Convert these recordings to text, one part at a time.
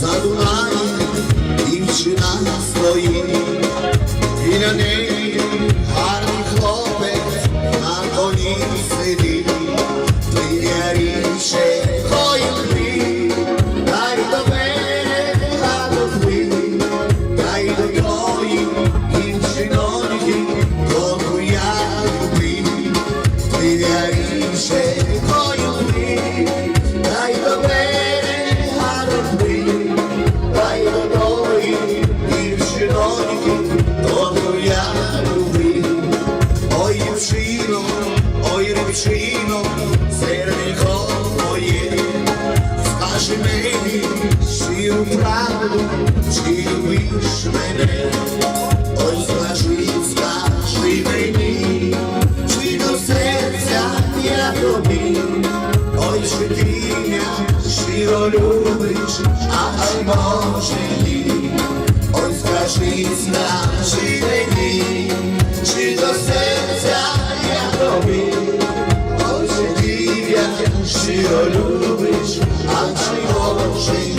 за Дунаєм дівчина стоїть, біля неї гарний хлопець на коні сидить, скажи мені щиру правду, чи любиш мене, ой, скажи, скажи мені, чи до серця я тобі, ой, чи ти мене щиро любиш, а чи може ні, ой, скажи, скажи мені, чи до серця я тобі, ой, чи ти мене щиро любиш, а чи може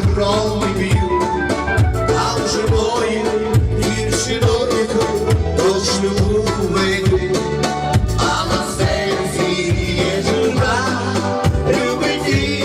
громи б'ють, а вже бої гірші дотику до шлюбу а на серці є журба, любить ті,